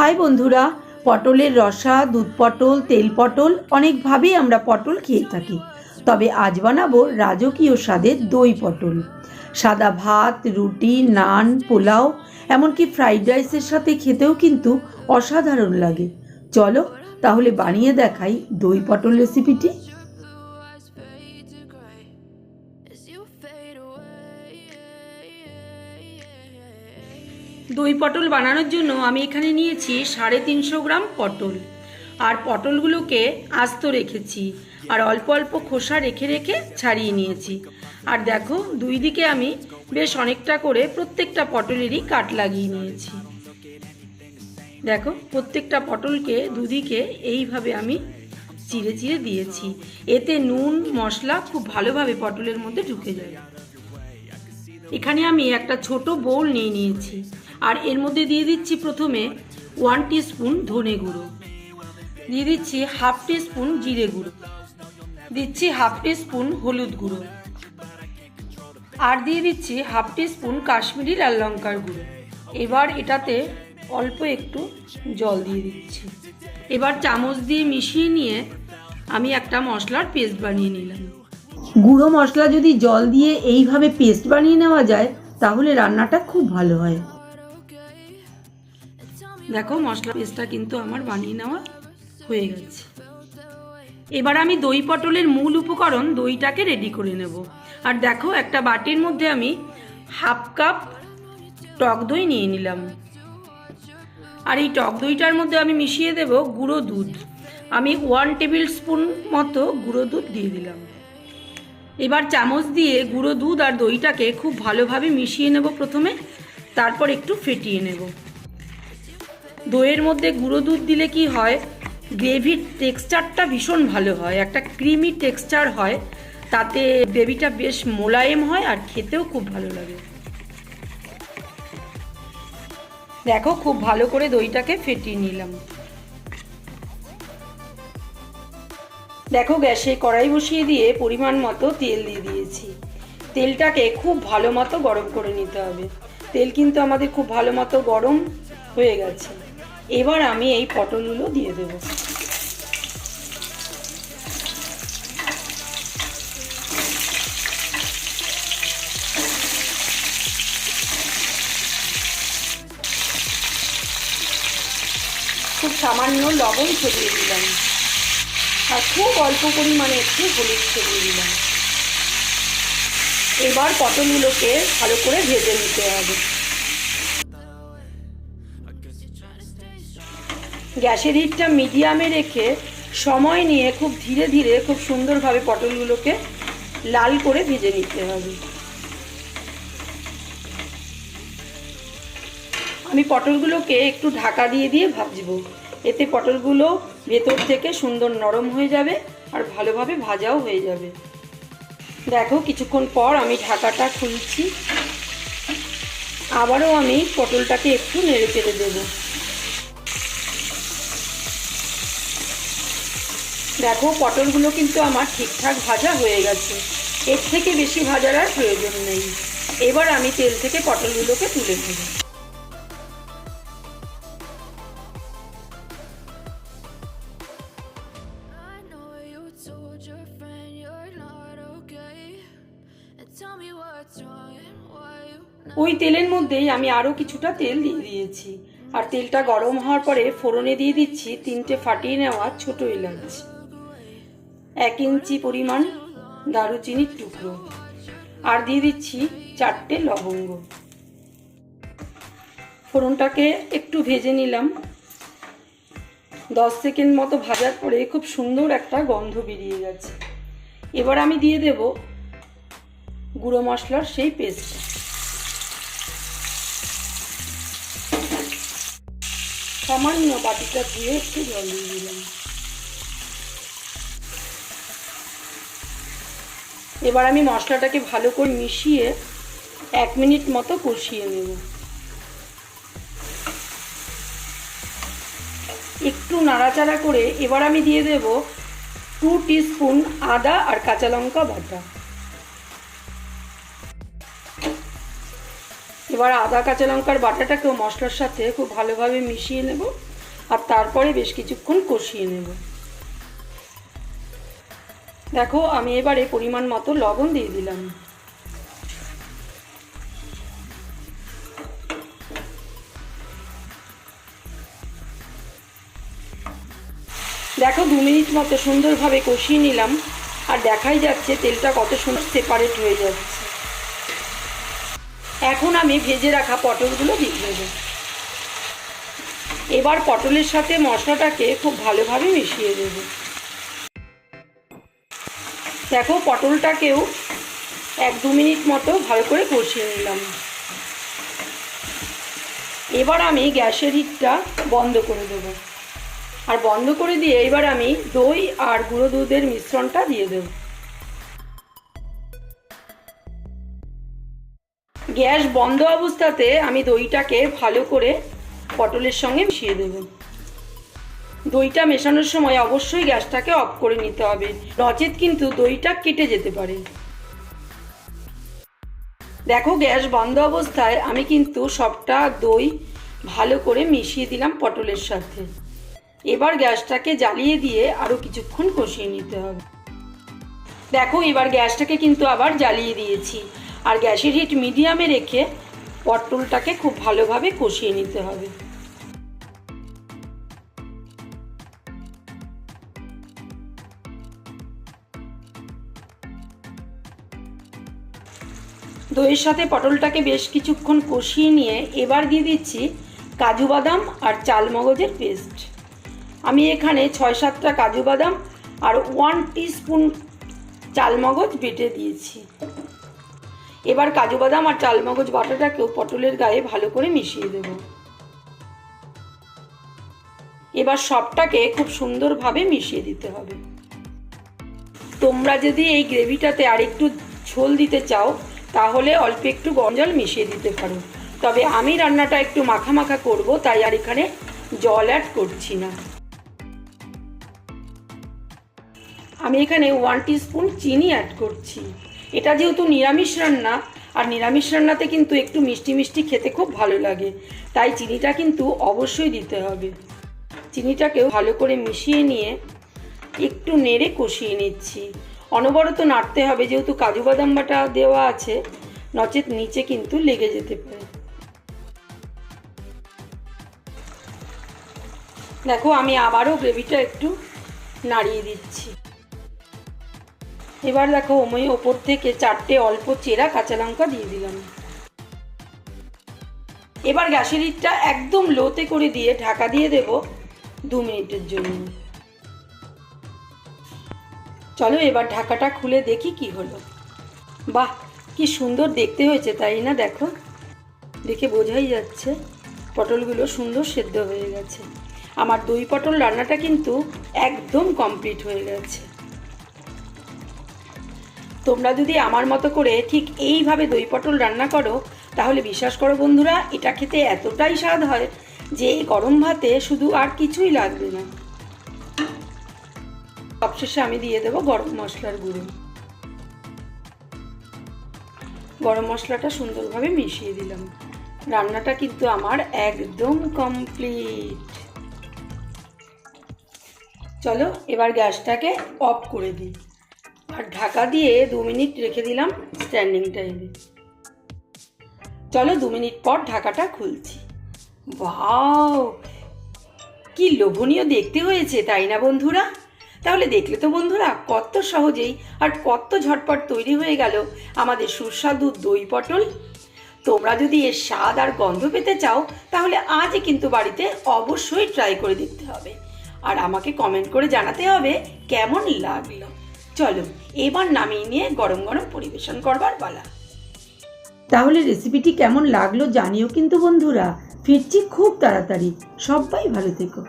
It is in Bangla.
হাই বন্ধুরা, পটলের রসা, দুধ পটল, তেল পটল, অনেকভাবেই আমরা পটল খেয়ে থাকি। তবে আজ বানাবো রাজকীয় স্বাদের দই পটল। সাদা ভাত, রুটি, নান, পোলাও, এমনকি ফ্রাইড রাইসের সাথে খেতেও কিন্তু অসাধারণ লাগে। চলো তাহলে বানিয়ে দেখাই দই পটল রেসিপিটি। দই পটল বানানোর জন্য আমি এখানে নিয়েছি সাড়ে তিনশো গ্রাম পটল। আর পটলগুলোকে আস্ত রেখেছি আর অল্প অল্প খোসা রেখে রেখে ছাড়িয়ে নিয়েছি। আর দেখো, দুই দিকে আমি বেশ অনেকটা করে প্রত্যেকটা পটলেরই কাট লাগিয়ে নিয়েছি। দেখো, প্রত্যেকটা পটলকে দুদিকে এইভাবে আমি চিড়ে চিড়ে দিয়েছি। এতে নুন, মশলা খুব ভালোভাবে পটলের মধ্যে ঢুকে যায়। এখানে আমি একটা ছোট বোল নিয়ে নিয়েছি। আর এর মধ্যে দিয়ে দিচ্ছি প্রথমে ওয়ান স্পুন ধনে গুঁড়ো। দিয়ে দিচ্ছি হাফ স্পুন জিরে গুঁড়ো। দিচ্ছি হাফ স্পুন হলুদ গুঁড়ো। আর দিয়ে দিচ্ছি হাফ স্পুন কাশ্মীরি লাল লঙ্কার গুঁড়ো। এবার এটাতে অল্প একটু জল দিয়ে দিচ্ছি। এবার চামচ দিয়ে মিশিয়ে নিয়ে আমি একটা মশলার পেস্ট বানিয়ে নিলাম। গুঁড়ো মশলা যদি জল দিয়ে এইভাবে পেস্ট বানিয়ে নেওয়া যায়, তাহলে রান্নাটা খুব ভালো হয়। দেখো মশলা পেস্টটা কিন্তু আমার বানিয়ে নেওয়া হয়ে গেছে। এবার আমি দই পটলের মূল উপকরণ দইটাকে রেডি করে নেব। আর দেখো একটা বাটির মধ্যে আমি হাফ কাপ টক দই নিয়ে নিলাম। আর এই টক দইটার মধ্যে আমি মিশিয়ে দেব গুঁড়ো দুধ। আমি ওয়ান টেবিল স্পুন মতো গুঁড়ো দুধ দিয়ে দিলাম। এবার চামচ দিয়ে গুঁড়ো দুধ আর দইটাকে খুব ভালোভাবে মিশিয়ে নেব প্রথমে। তারপর একটু ফেটিয়ে নেব। দইয়ের মধ্যে গুঁড়ো দুধ দিলে কি হয়? গ্রেভির টেক্সচারটা ভীষণ ভালো হয়, একটা ক্রিমি টেক্সচার হয়, তাতে গ্রেভিটা বেশ মোলায়েম হয় আর খেতেও খুব ভালো লাগে। দেখো, খুব ভালো করে দইটাকে ফেটিয়ে নিলাম। দেখো, গ্যাসে কড়াই বসিয়ে দিয়ে পরিমাণ মতো তেল দিয়ে দিয়েছি। তেলটাকে খুব ভালো মতো গরম করে নিতে হবে। তেল কিন্তু আমাদের খুব ভালো মতো গরম হয়ে গেছে। এবার আমি এই পটলগুলো দিয়ে দেবো। খুব সামান্য লবণ ছড়িয়ে দিলাম। আর খুব অল্প পরিমাণে একটু হলুদ ছড়িয়ে দিলাম। এবার পটলগুলোকে ভালো করে ভেজে নিতে হবে। গ্যাসের হিটটা মিডিয়ামে রেখে সময় নিয়ে খুব ধীরে ধীরে খুব সুন্দরভাবে পটলগুলোকে লাল করে ভেজে নিতে হবে। আমি পটলগুলোকে একটু ঢাকা দিয়ে দিয়ে ভাজবো। এতে পটলগুলো ভেতর থেকে সুন্দর নরম হয়ে যাবে আর ভালোভাবে ভাজাও হয়ে যাবে। দেখো কিছুক্ষণ পর আমি ঢাকাটা খুলছি। আবারও আমি পটলটাকে একটু নেড়ে চেড়ে দেবো। দেখো পটলগুলো কিন্তু আমার ঠিকঠাক ভাজা হয়ে গেছে। এর থেকে বেশি ভাজার আর প্রয়োজন নেই। এবার আমি তেল থেকে পটলগুলোকে তুলে নেব। ওই তেলের মধ্যেই আমি আরও কিছুটা তেল দিয়ে দিয়েছি। আর তেলটা গরম হওয়ার পরে ফোড়নে দিয়ে দিচ্ছি তিনটে ফাটিয়ে নেওয়া ছোট এলাচ। এক ইঞ্চি পরিমাণ দারুচিনির টুকরো। আর দিয়ে দিচ্ছি চারটে লবঙ্গ। ফোড়নটাকে একটু ভেজে নিলাম। দশ সেকেন্ড মতো ভাজার পরে খুব সুন্দর একটা গন্ধ বেরিয়ে গেছে। এবার আমি দিয়ে দেব গুঁড়ো মশলার সেই পেস্ট। সামান্য বাটিটা ধুয়ে একটু জল দিয়ে দিলাম। এবার আমি মশলাটাকে ভালো করে মিশিয়ে এক মিনিট মতো কষিয়ে নেব। একটু নাড়াচাড়া করে এবার আমি দিয়ে দেব টু স্পুন আদা আর কাঁচা লঙ্কা বাটা। এবার আদা, কাঁচা লঙ্কার বাটাটাকেও মশলার সাথে খুব ভালোভাবে মিশিয়ে নেব আর তারপরে বেশ কিছুক্ষণ কষিয়ে নেব। দেখো, আমি এবারে পরিমাণ মতো লবণ দিয়ে দিলাম। দেখো, দু মিনিট মতো সুন্দরভাবে কষিয়ে নিলাম, আর দেখাই যাচ্ছে তেলটা কত সুন্দর সেপারেট হয়ে যাচ্ছে। এখন আমি ভেজে রাখা পটলগুলো দিয়ে দেবো। এবার পটলের সাথে মশলাটাকে খুব ভালোভাবে মিশিয়ে দেব। দেখো পটলটাকেও এক দু মিনিট মতো ভালো করে কষিয়ে নিলাম। এবার আমি গ্যাসের হিটটা বন্ধ করে দেবো। আর বন্ধ করে দিয়ে এবার আমি দই আর গুঁড়ো দুধের মিশ্রণটা দিয়ে দেব। গ্যাস বন্ধ অবস্থাতে আমি দইটাকে ভালো করে পটলের সঙ্গে মিশিয়ে দেব। দইটা মেশানোর সময় অবশ্যই গ্যাসটাকে অফ করে নিতে হবে। নচেত কিন্তু দইটা কেটে যেতে পারে। দেখো, গ্যাস বন্ধ অবস্থায় আমি কিন্তু সবটা দই ভালো করে মিশিয়ে দিলাম পটলের সাথে। এবার গ্যাসটাকে জ্বালিয়ে দিয়ে আরও কিছুক্ষণ কষিয়ে নিতে হবে। দেখো, এবার গ্যাসটাকে কিন্তু আবার জ্বালিয়ে দিয়েছি। আর গ্যাসের হিট মিডিয়ামে রেখে পটলটাকে খুব ভালোভাবে কষিয়ে নিতে হবে। দইয়ের সাথে পটলটাকে বেশ কিছুক্ষণ কষিয়ে নিয়ে এবার দিয়ে দিচ্ছি কাজু বাদাম আর চালমগজের পেস্ট। আমি এখানে ছয় সাতটা কাজু বাদাম আর ওয়ান স্পুন চালমগজ বেটে দিয়েছি। এবার কাজু বাদাম আর চালমগজ বাটাটাকেও পটলের গায়ে ভালো করে মিশিয়ে দেব। এবার সবটাকে খুব সুন্দরভাবে মিশিয়ে দিতে হবে। তোমরা যদি এই গ্রেভিটাতে আর একটু ঝোল দিতে চাও তাহলে অল্প একটু গরম জল মিশিয়ে দিতে পারো। তবে আমি রান্নাটা একটু মাখা মাখা করব, তাই আর এখানে জল অ্যাড করছি না। আমি এখানে ওয়ান স্পুন চিনি অ্যাড করছি। এটা যেহেতু নিরামিষ রান্না, আর নিরামিষ রান্নাতে কিন্তু একটু মিষ্টি মিষ্টি খেতে খুব ভালো লাগে, তাই চিনিটা কিন্তু অবশ্যই দিতে হবে। চিনিটাকেও ভালো করে মিশিয়ে নিয়ে একটু নেড়ে কষিয়ে নিচ্ছি। অনবরত নাড়তে হবে, যেহেতু কাজু বাদাম বাটা দেওয়া আছে, নচেত নিচে কিন্তু লেগে যেতে পারে। দেখো, আমি আবারও গ্রেভিটা একটু নাড়িয়ে দিচ্ছি। এবার দেখো ওমই ওপর থেকে চারটে অল্প চেরা কাঁচা লঙ্কা দিয়ে দিলাম। এবার গ্যাসের ইটটা একদম লোতে করে দিয়ে ঢাকা দিয়ে দেব দু মিনিটের জন্য। চলো এবার ঢাকাটা খুলে দেখি কি হলো। বাহ, কি সুন্দর দেখতে হয়েছে তাই না দেখো। দেখে বোঝাই যাচ্ছে পটলগুলো সুন্দর সেদ্ধ হয়ে গেছে। আমার দই পটল রান্নাটা কিন্তু একদম কমপ্লিট হয়ে গেছে। তোমরা যদি আমার মতো করে ঠিক এইভাবে দই পটল রান্না করো, তাহলে বিশ্বাস করো বন্ধুরা, এটা খেতে এতটাই স্বাদ হয় যে গরম ভাতে শুধু আর কিছুই লাগবে না। সবশেষে আমি দিয়ে দেবো গরম মশলার গুঁড়ো। গরম মশলাটা সুন্দরভাবে মিশিয়ে দিলাম। রান্নাটা কিন্তু আমার একদম কমপ্লিট চলো, এবার গ্যাসটাকে অফ করে দিই। আর ঢাকা দিয়ে দু মিনিট রেখে দিলাম স্ট্যান্ডিং টাইমে চলো, দু মিনিট পর ঢাকাটা খুলছি। বাও কি লোভনীয় দেখতে হয়েছে, তাই না বন্ধুরা? তাহলে দেখলে তো বন্ধুরা, কত সহজেই আর কত ঝটপট তৈরি হয়ে গেল আমাদের সুস্বাদু দই পটল। তোমরা যদি এর স্বাদ আর গন্ধ পেতে চাও, তাহলে আজই কিন্তু বাড়িতে অবশ্যই ট্রাই করে দেখতে হবে। আর আমাকে কমেন্ট করে জানাতে হবে কেমন লাগল। চলো, এবার নামিয়ে নিয়ে গরম গরম পরিবেশন করবার পালা। তাহলে রেসিপিটি কেমন লাগল জানিও কিন্তু বন্ধুরা। ফিরছি খুব তাড়াতাড়ি। সবাই ভালো থেকো।